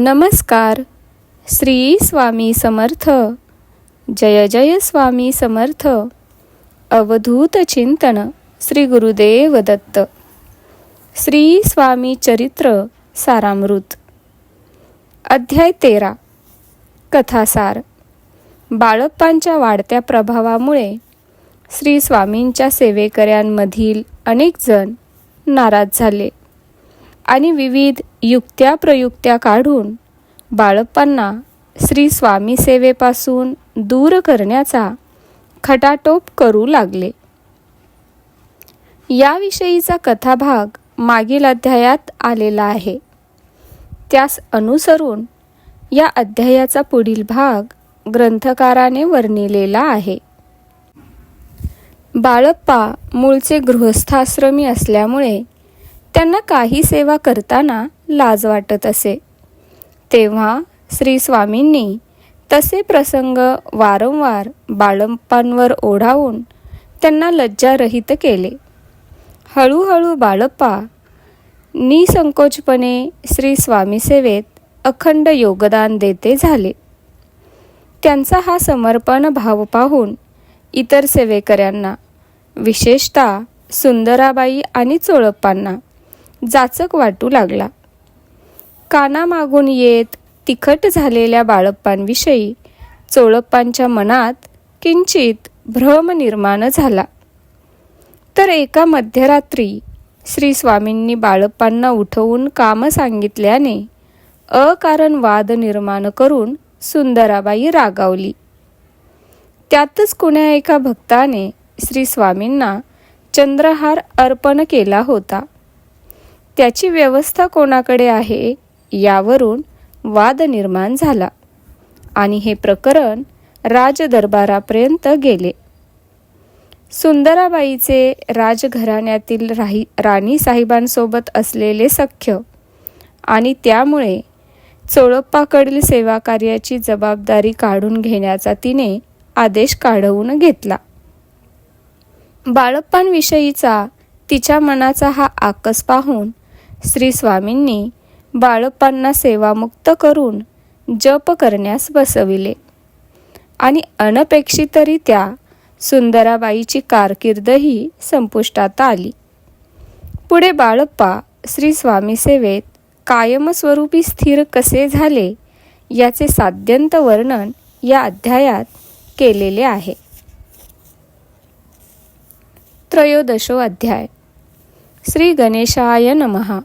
नमस्कार. श्री स्वामी समर्थ. जय जय स्वामी समर्थ. अवधूत चिंतन श्री गुरुदेव दत्त. श्री स्वामी चरित्र सारामृत. अध्याय तेरा. कथासार. बाळप्पांच्या वाढत्या प्रभावामुळे श्री स्वामींच्या सेवेकऱ्यांमधील अनेक जण नाराज झाले. आणि विविध युक्त्या प्रयुक्त्या काढून बाळप्पांना श्री स्वामी सेवेपासून दूर करण्याचा खटाटोप करू लागले. याविषयीचा कथाभाग मागील अध्यायात आलेला आहे. त्यास अनुसरून या अध्यायाचा पुढील भाग ग्रंथकाराने वर्णिलेला आहे. बाळप्पा मूळचे गृहस्थाश्रमी असल्यामुळे त्यांना काही सेवा करताना लाज वाटत असे. तेव्हा श्री स्वामींनी तसे प्रसंग वारंवार बाळप्पांवर ओढावून त्यांना लज्जारहित केले. हळूहळू बाळप्पा निसंकोचपणे श्री स्वामीसेवेत अखंड योगदान देते झाले. त्यांचा हा समर्पण भाव पाहून इतर सेवेकऱ्यांना विशेषतः सुंदराबाई आणि चोळप्पांना जाचक वाटू लागला. कानामागून येत तिखट झालेल्या बाळप्पांविषयी चोळप्पांच्या मनात किंचित भ्रम निर्माण झाला. तर एका मध्यरात्री श्री स्वामींनी बाळप्पांना उठवून काम सांगितल्याने अकारण वाद निर्माण करून सुंदराबाई रागावली. त्यातच कुण्या एका भक्ताने श्री स्वामींना चंद्रहार अर्पण केला होता. त्याची व्यवस्था कोणाकडे आहे यावरून वाद निर्माण झाला आणि हे प्रकरण राजदरबारापर्यंत गेले. सुंदराबाईचे राजघराण्यातील राही राणी साहेबांसोबत असलेले सख्य आणि त्यामुळे चोळप्पाकडील सेवा कार्याची जबाबदारी काढून घेण्याचा तिने आदेश काढवून घेतला. बाळप्पांविषयीचा तिच्या मनाचा हा आकस पाहून श्री स्वामींनी बाळप्पांना सेवामुक्त करून जप करण्यास बसविले. आणि अनपेक्षितरित्या सुंदराबाईची कारकीर्दही संपुष्टात आली. पुढे बाळप्पा श्री स्वामी सेवेत कायमस्वरूपी स्थिर कसे झाले याचे साध्यंत वर्णन या अध्यायात केलेले आहे. त्रयोदशो अध्याय. श्री गणेशाय नमहा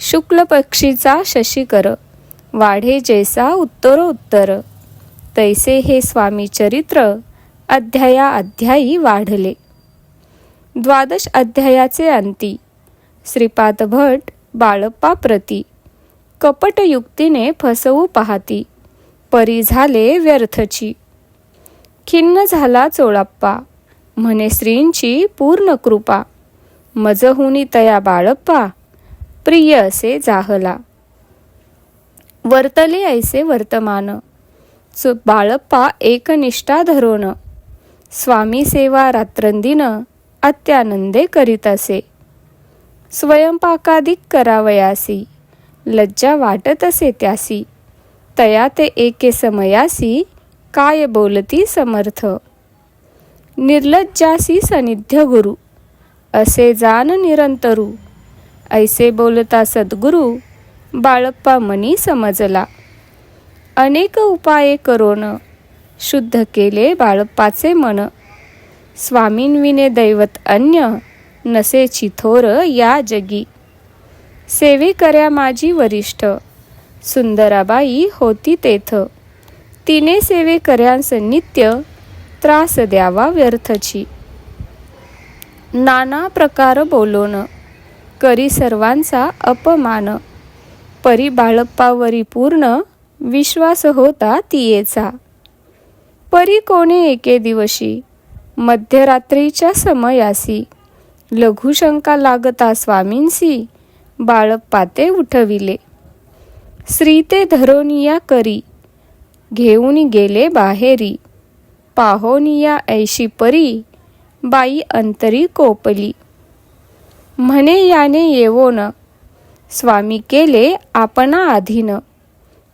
शुक्ल पक्षीचा शशिकर वाढे जैसा उत्तरोत्तर. तैसे हे स्वामी चरित्र अध्याया अध्यायी वाढले. द्वादश अध्यायाचे अंती श्रीपाद भट बाळप्पा प्रती. कपटयुक्तीने फसवू पाहती परी झाले व्यर्थची. खिन्न झाला चोळाप्पा म्हणे श्रींची पूर्ण कृपा. मजहुनी तया बाळप्पा. प्रिय असे जाहला. वर्तले ऐसे वर्तमान. च बाळप्पा एकनिष्ठा धरोन. स्वामी सेवा रात्रंदिन अत्यानंदे करीत असे. स्वयंपाकादिक करावयासी. लज्जा वाटत असे त्यासी. तया ते एके समयासी काय बोलती समर्थ. निर्लज्जासी सनिध्य गुरु. असे जान निरंतरू. ऐसे बोलता सद्गुरु बाळप्पा मनी समजला. अनेक उपाये करोन शुद्ध केले बाळप्पाचे मन. स्वामींविने दैवत अन्य नसे चिथोर या जगी. सेवे कर्या माझी वरिष्ठ सुंदराबाई होती तेथ. तिने सेवे कर्यांस नित्य त्रास द्यावा व्यर्थची. नाना प्रकार बोलोन. करी सर्वांचा अपमान. परी बाळप्पावरी पूर्ण विश्वास होता तियेचा. परी कोणे एके दिवशी? मध्यरात्रीच्या समयासी. लघुशंका लागता स्वामींसी बाळप्पा ते उठविले. श्री ते धरोनिया करी. घेऊन गेले बाहेरी. पाहोनिया ऐशी परी बाई अंतरी कोपली. म्हणे याने येवो न. स्वामी केले आपणा आधीन.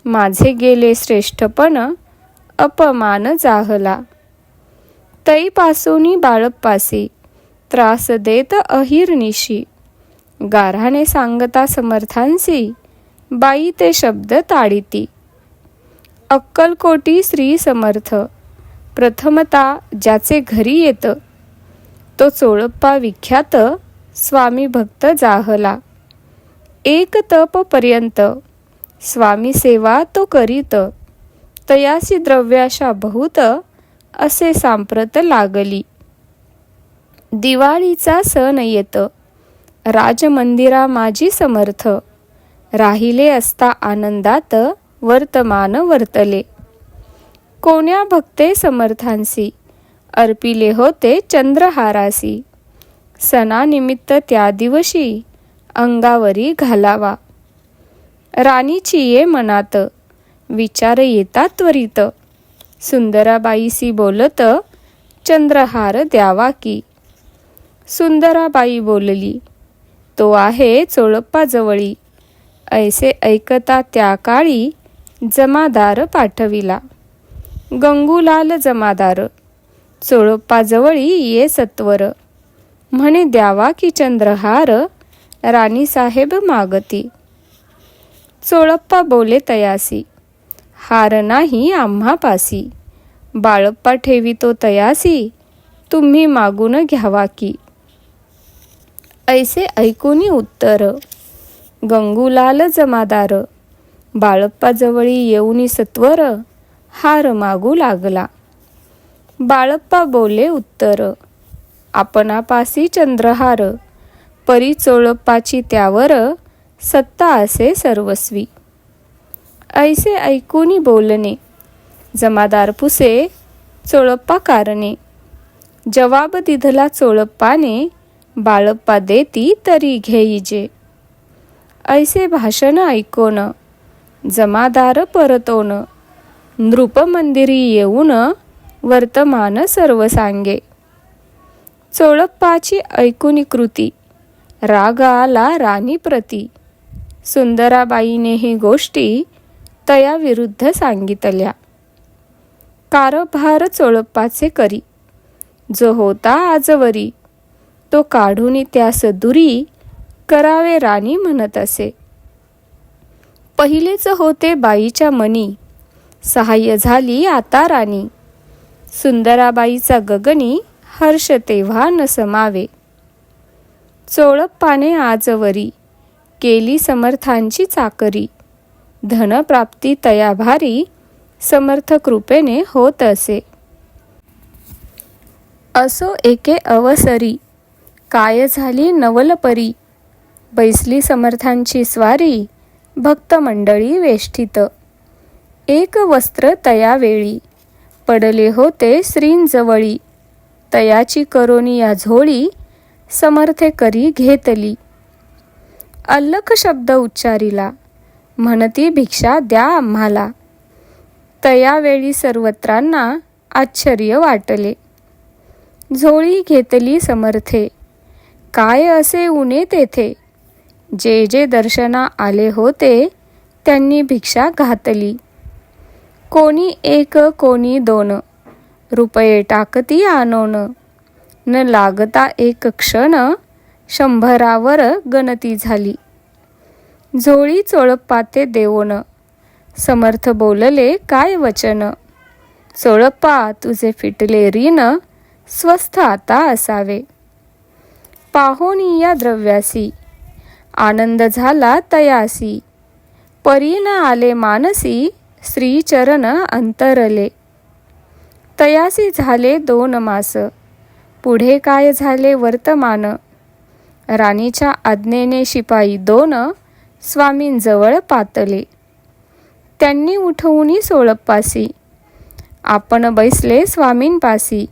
माझे गेले श्रेष्ठपण अपमान जाहला. तईपासूनी बाळप्पासी त्रास देत अहिरनिशी. गाराने सांगता समर्थांसी बाई ते शब्द ताडिती. अक्कलकोटी श्री समर्थ प्रथमता ज्याचे घरी येतं. तो चोळप्पा विख्यात स्वामी भक्त जाहला. एक तप पर्यंत स्वामी सेवा तो करीत. तयासी द्रव्याशा बहुत असे सांप्रत लागली. दिवाळीचा सण येत. राजमंदिरा माझी समर्थ. राहिले असता आनंदात वर्तमान वर्तले. कोण्या भक्ते समर्थांसी अर्पिले होते चंद्रहारासी. सणानिमित्त त्या दिवशी अंगावरी घालावा. राणीची ये मनात विचार येतात त्वरित. सुंदराबाईसी बोलत चंद्रहार द्यावा की. सुंदराबाई बोलली तो आहे चोळप्पाजवळी ऐसे ऐकता त्या काळी जमादार पाठविला. गंगूलाल जमादार चोळप्पाजवळी ये सत्वर. म्हणे द्यावा की चंद्रहार राणीसाहेब मागती. चोळप्पा बोले तयासी हार नाही आम्हा पासी. बाळप्पा ठेवितो तयासी तुम्ही मागून घ्यावा की. ऐसे ऐकूनी उत्तर गंगूलाल जमादार बाळप्पाजवळी येऊनी सत्वर हार मागू लागला. बाळप्पा बोले उत्तर आपणापासी चंद्रहार परी चोळप्पाची त्यावर सत्ता असे सर्वस्वी. ऐसे ऐकूनी बोलणे जमादार पुसे चोळप्पा कारणे. जवाब दिधला चोळप्पाने बाळप्पा देती तरी घेईजे. ऐसे भाषण ऐकोन जमादार परतोन नृपमंदिरी येऊन वर्तमान सर्व सांगे चोळप्पाची ऐकुनी कृती राग आला राणी प्रती. सुंदराबाईने ही गोष्टी तया विरुद्ध सांगितल्या. कारभार चोळप्पाचे करी. जो होता आजवरी तो काढून त्यास दुरी करावे राणी म्हणत असे. पहिलेच होते बाईच्या मनी सहाय्य झाली आता राणी. सुंदराबाईचा गगनी हर्ष तेव्हा न समावे चोळप्पाने आजवरी केली समर्थांची चाकरी. धनप्राप्ती तयाभारी समर्थ कृपेने होत असे. असो एके अवसरी काय झाली नवलपरी. बैसली समर्थांची स्वारी भक्त मंडळी वेष्टित एक वस्त्र तयावेळी पडले होते श्रींजवळी. तयाची करोनी या झोळी समर्थे करी घेतली. अल्लक शब्द उच्चारिला. म्हणती भिक्षा द्या आम्हाला. तयावेळी सर्वत्रांना आश्चर्य वाटले. झोळी घेतली समर्थे. काय असे उणे तेथे? जे जे दर्शना आले होते त्यांनी भिक्षा घातली. कोणी एक कोणी दोन. रुपये टाकती आणोन. न लागता एक क्षण शंभरावर गणती झाली. झोळी चोळप्पाते देवोन समर्थ बोलले काय वचन? चोळप्पा तुझे फिटले रीन स्वस्थ आता असावे. पाहोनी या द्रव्यासी. आनंद झाला तयासी. परीन आले मानसी श्रीचरण अंतरले. तयासी झाले दोन मास. पुढे काय झाले वर्तमान? राणीच्या आज्ञेने शिपाई दोन स्वामींजवळ पातले. त्यांनी उठवूनी सोळप्पासी. आपण बैसले स्वामींपासी.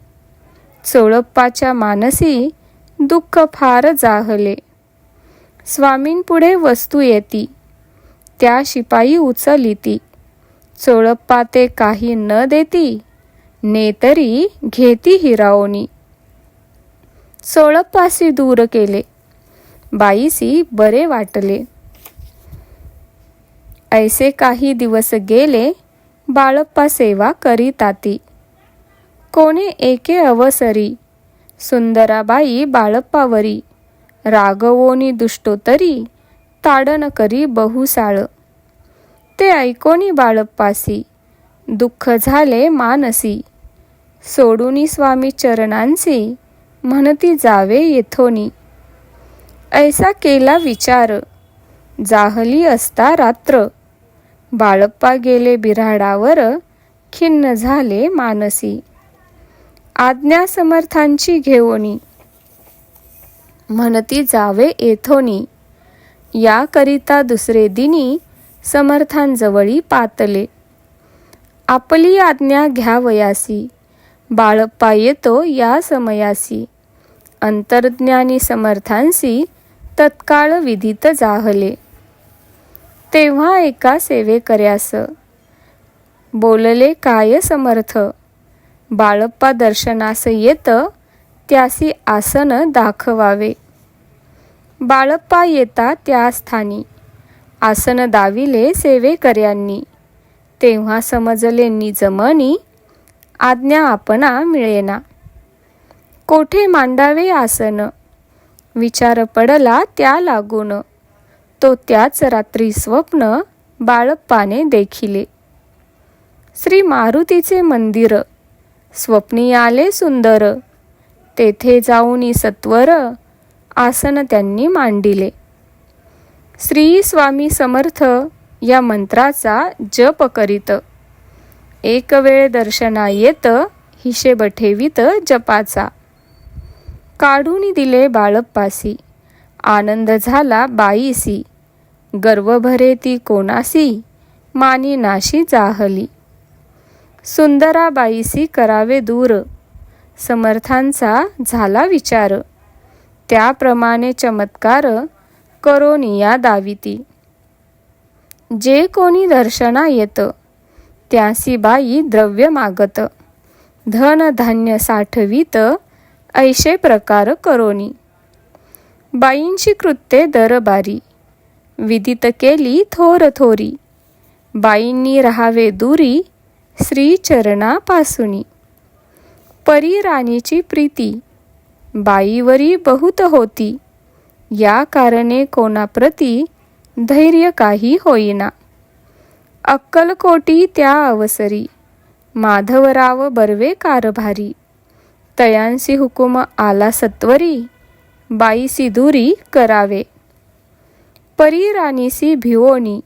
सोळप्पाच्या मानसी दुःख फार जाहले. स्वामींपुढे वस्तू येती. त्या शिपाई उचलिती. चोळप्पा ते काही न देती नेतरी घेती हिरावणी. चोळप्पासी दूर केले बाईसी बरे वाटले. ऐसे काही दिवस गेले बाळप्पा सेवा करीताती. कोणी एके अवसरी सुंदराबाई बाळप्पावरी रागवोनी दुष्टोतरी ताडन करी बहुसाळ. ते ऐकोनी बाळप्पासी. दुःख झाले मानसी. सोडूनी स्वामी चरणांसी म्हणती जावे येथोनी. ऐसा केला विचार. जाहली असता रात्र. बाळप्पा गेले बिऱ्हाडावर खिन्न झाले मानसी. आज्ञा समर्थांची घेवोनी. म्हणती जावे येथोनी. याकरिता दुसरे दिनी समर्थांजवळी पातले. आपली आज्ञा घ्यावयासी बाळप्पा येतो या समयासी. अंतर्ज्ञानी समर्थांसी तत्काळ विधित जाहले. तेव्हा एका सेवेकऱ्यास बोलले काय समर्थ? बाळप्पा दर्शनास येत त्यासी आसन दाखवावे. बाळप्पा येता त्या स्थानी. आसन दाविले सेवेकऱ्यांनी. तेव्हा समजले निजमनी आज्ञा आपणा मिळेना. कोठे मांडावे आसन? विचार पडला त्या लागून. तो त्याच रात्री स्वप्न बाळप्पाने देखिले. श्री मारुतीचे मंदिर. स्वप्नी आले सुंदर. तेथे जाऊनी सत्वर आसन त्यांनी मांडिले. श्री स्वामी समर्थ या मंत्राचा जप करीत. एक वेळ दर्शना येत हिशेब ठेवीत जपाचा. काढून दिले बाळप्पासी. आनंद झाला बाईसी. गर्व भरे ती कोणासी? मानी नाशी जाहली. सुंदराबाईसी करावे दूर. समर्थांचा झाला विचार. त्याप्रमाणे चमत्कार करोनिया दाविती. जे कोणी दर्शना येत त्यासी बाई द्रव्य मागत. धन धान्य साठवीत ऐशे प्रकार करोनी. बाईंची कृत्ये दरबारी. विदित केली थोर थोरी. बाईंनी राहावे दुरी श्रीचरणापासुनी परी राणीची प्रीती. बाईवरी बहुत होती. या कारणे कोणाप्रती धैर्य काही होईना. अक्कलकोटी त्या अवसरी. माधवराव बर्वे कारभारी. तयांसी हुकुम आला सत्वरी. बाईसी दुरी करावे. परी राणीसी भिवोनी.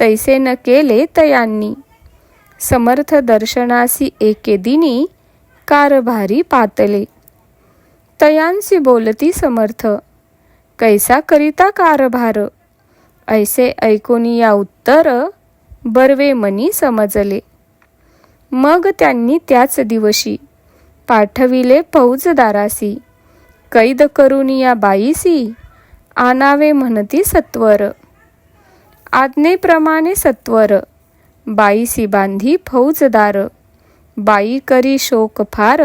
तैसे न केले तयांनी. समर्थ दर्शनासी एके दिनी कारभारी पातले. तयांसी बोलती समर्थ. कैसा करिता कारभार? ऐसे ऐकोनी या उत्तर बर्वे मनी समजले. मग त्यांनी त्याच दिवशी पाठविले फौजदारासी कैद करून या बाईसी आनावे म्हणती सत्वर. आज्ञेप्रमाणे सत्वर बाईसी बांधी फौजदार बाई करी शोक फार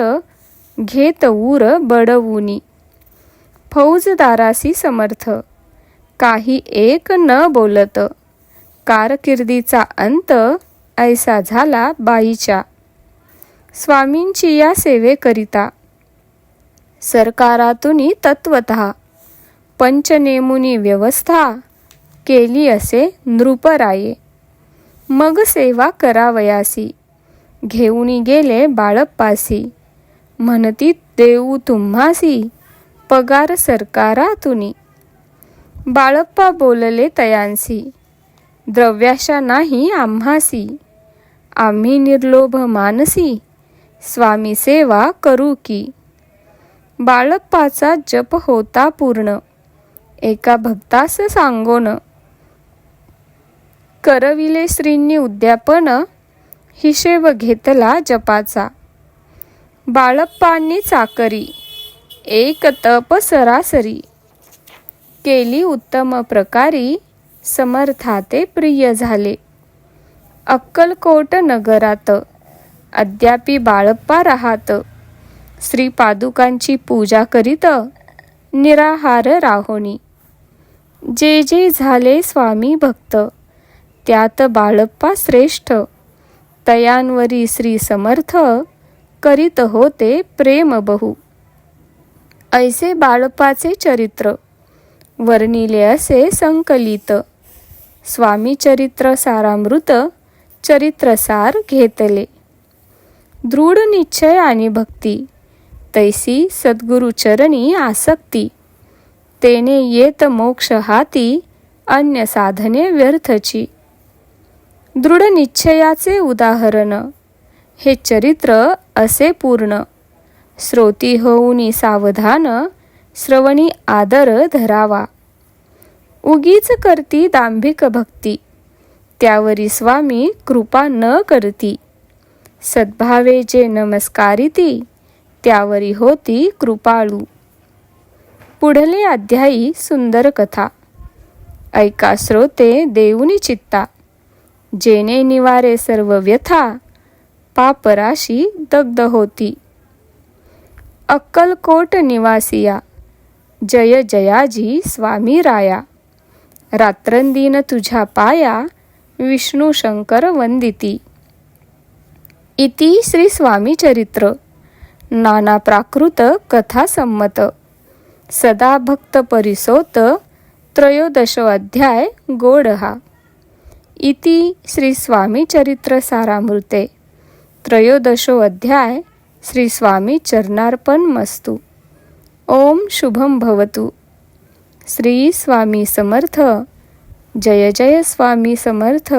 घेत ऊर बडवुनी. फौजदारासी समर्थ. काही एक न बोलत. कारकिर्दीचा अंत ऐसा झाला बाईच्या. स्वामींची या सेवेकरिता. सरकारातून तत्वत. पंचनेमुनी व्यवस्था केली असे नृपराये. मग सेवा करावयासी. घेऊनी गेले बाळप्पासी. म्हणती देऊ तुम्हासी. पगार सरकारातुनी. बाळप्पा बोलले तयांसी द्रव्याशा नाही आम्हासी. आम्ही निर्लोभ मानसी स्वामी सेवा करू की. बाळप्पाचा जप होता पूर्ण एका भक्तास सांगोन. करविले श्रींनी उद्यापन हिशेब घेतला जपाचा. बाळप्पांनी चाकरी. एक तप सरासरी. केली उत्तम प्रकारी समर्थाते प्रिय झाले. अक्कलकोट नगरात अद्यापी बाळप्पा राहात. श्री पादुकांची पूजा करीत निराहार राहोनी. जे जे झाले स्वामी भक्त त्यात बाळप्पा श्रेष्ठ. तयांवरी श्री समर्थ करीत होते प्रेम बहु. ऐसे बाळपाचे चरित्र. वर्णिले असे संकलित. स्वामी चरित्र सारामृत चरित्रसार घेतले. दृढ निश्चय आणि भक्ती. तैसी सद्गुरुचरणी आसक्ती. तेने येत मोक्ष हाती अन्य साधने व्यर्थची. दृढ निश्चयाचे उदाहरण. हे चरित्र असे पूर्ण. श्रोती होऊनी सावधान श्रवणी आदर धरावा. उगीच करती दांभिक भक्ती त्यावरी स्वामी कृपा न करती. सद्भावे जे नमस्कारिती त्यावरी होती कृपाळू. पुढले अध्यायी सुंदर कथा. ऐका श्रोते देऊनी चित्ता. जेने निवारे सर्व व्यथा पापराशी दग्ध होती. अक्कलकोट निवासिया। जय जयाजी स्वामी राया। रात्रंदीन तुझ्या पाया विष्णू शंकर वंदिती। इति श्री स्वामी चरित्र। नाना प्राकृत कथा संमत। सदा भक्त परिसोत त्रयोदशो अध्याय गोडहा। इति श्री स्वामी चरित्र सारामृते। त्रयोदशो अध्याय श्री स्वामी चरणार्पण मस्तू. ओम शुभम भवतु. श्री स्वामी समर्थ. जय जय स्वामी समर्थ.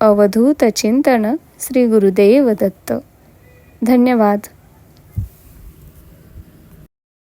अवधूत चिंतन श्री गुरुदेव दत्त. धन्यवाद.